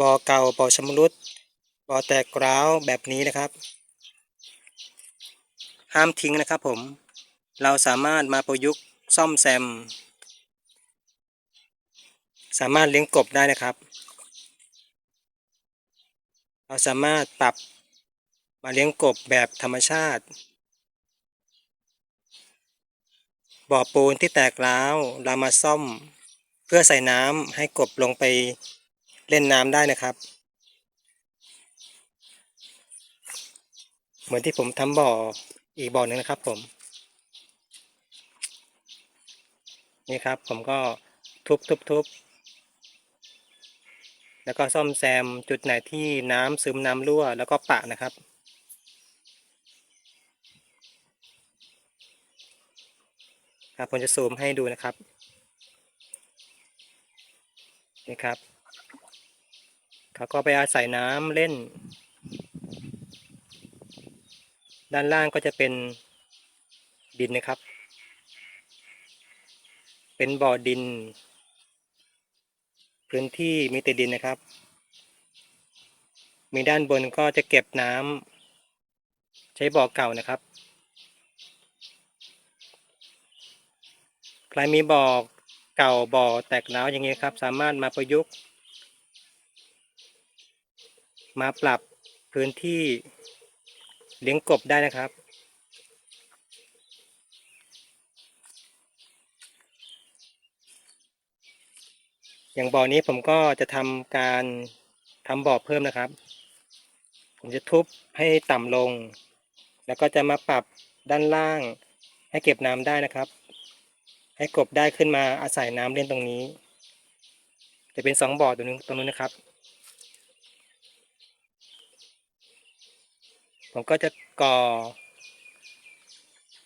บ่อเก่าบ่อชำรุดบ่อแตกร้าวแบบนี้นะครับ ห้ามทิ้งนะครับผม เราสามารถมาประยุกต์ซ่อมแซม สามารถเลี้ยงกบได้นะครับ เราสามารถปรับมาเลี้ยงกบแบบธรรมชาติบ่อปูนที่แตกร้าวเรามาซ่อม เพื่อใส่น้ำให้กบลงไป เล่นน้ำได้นะครับ เหมือนที่ผมทำบ่ออีกบ่อหนึ่งนะครับ ผม นี่ครับ ผมก็ทุบทุบทุบแล้วก็ซ่อมแซมจุดไหนที่น้ำซึมน้ำรั่ว แล้วก็ปะนะครับครับผมจะซูมให้ดูนะครับ นี่ครับ เขาก็ไปอาศัยน้ำเล่น ด้านล่างก็จะเป็นดินนะครับ เป็นบ่อดิน พื้นที่มีแต่ดินนะครับ มีด้านบนก็จะเก็บน้ำใช้บ่อเก่านะครับ ใครมีบ่อเก่าบ่อแตกร้าวอย่างนี้ครับ สามารถมาประยุกต์ มาปรับพื้นที่เลี้ยงกบได้นะครับ อย่างบ่อนี้ผมก็จะทำการทำบ่อเพิ่มนะครับ ผมจะทุบให้ต่ำลง แล้วก็จะมาปรับด้านล่างให้เก็บน้ำได้นะครับ ให้กบได้ขึ้นมาอาศัยน้ำเล่นตรงนี้ จะเป็นสองบ่อตรงนู้ตรงนู้นนะครับ ผมก็จะก่อ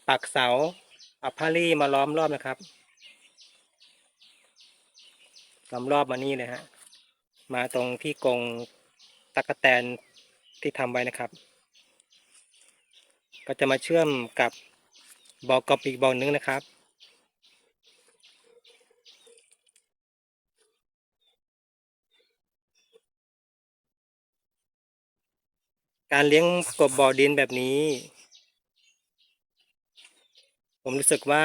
ปักเสาเอาผ้ารี่มาล้อมรอบนะครับล้อมรอบมานี่เลยฮะ มาตรงที่กรงตะกแตนที่ทำไว้นะครับ ก็จะมาเชื่อมกับบ่อกบอีกบ่อนึงนะครับ การเลี้ยงกบบ่อดินแบบนี้ ผมรู้สึกว่า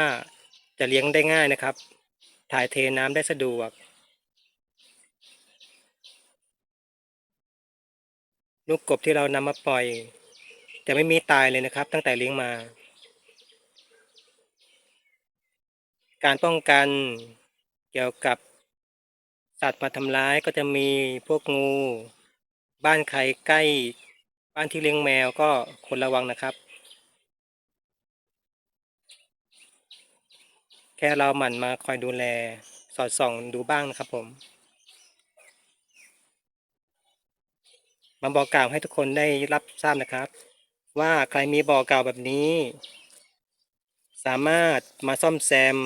จะเลี้ยงได้ง่ายนะครับ ถ่ายเทน้ำได้สะดวก ลูกกบที่เรานำมาปล่อย จะไม่มีตายเลยนะครับ ตั้งแต่เลี้ยงมา การป้องกันเกี่ยวกับสัตว์มาทำร้ายก็จะมีพวกงู บ้านใครใกล้ บ้านที่เลี้ยงแมวก็ควรระวังนะครับ แค่เราหมั่นมาคอยดูแลสอดส่องดูบ้างนะครับผม มาบอกกล่าวให้ทุกคนได้รับทราบนะครับ ว่าใครมีบ่อเก่าแบบนี้ สามารถมาซ่อมแซม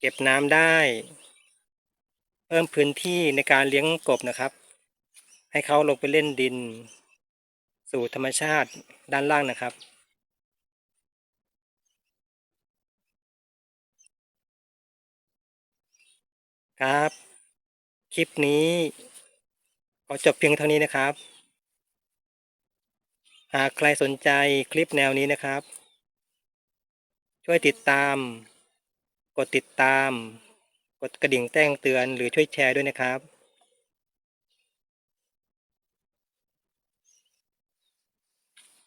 เก็บน้ำได้ เพิ่มพื้นที่ในการเลี้ยงกบนะครับ ให้เขาลงไปเล่นดิน สู่ธรรมชาติด้านล่างนะครับ ครับ คลิปนี้ขอจบเพียงเท่านี้นะครับ หากใครสนใจคลิปแนวนี้นะครับ ช่วยติดตาม กดติดตาม กดกระดิ่งแจ้งเตือนหรือช่วยแชร์ด้วยนะครับ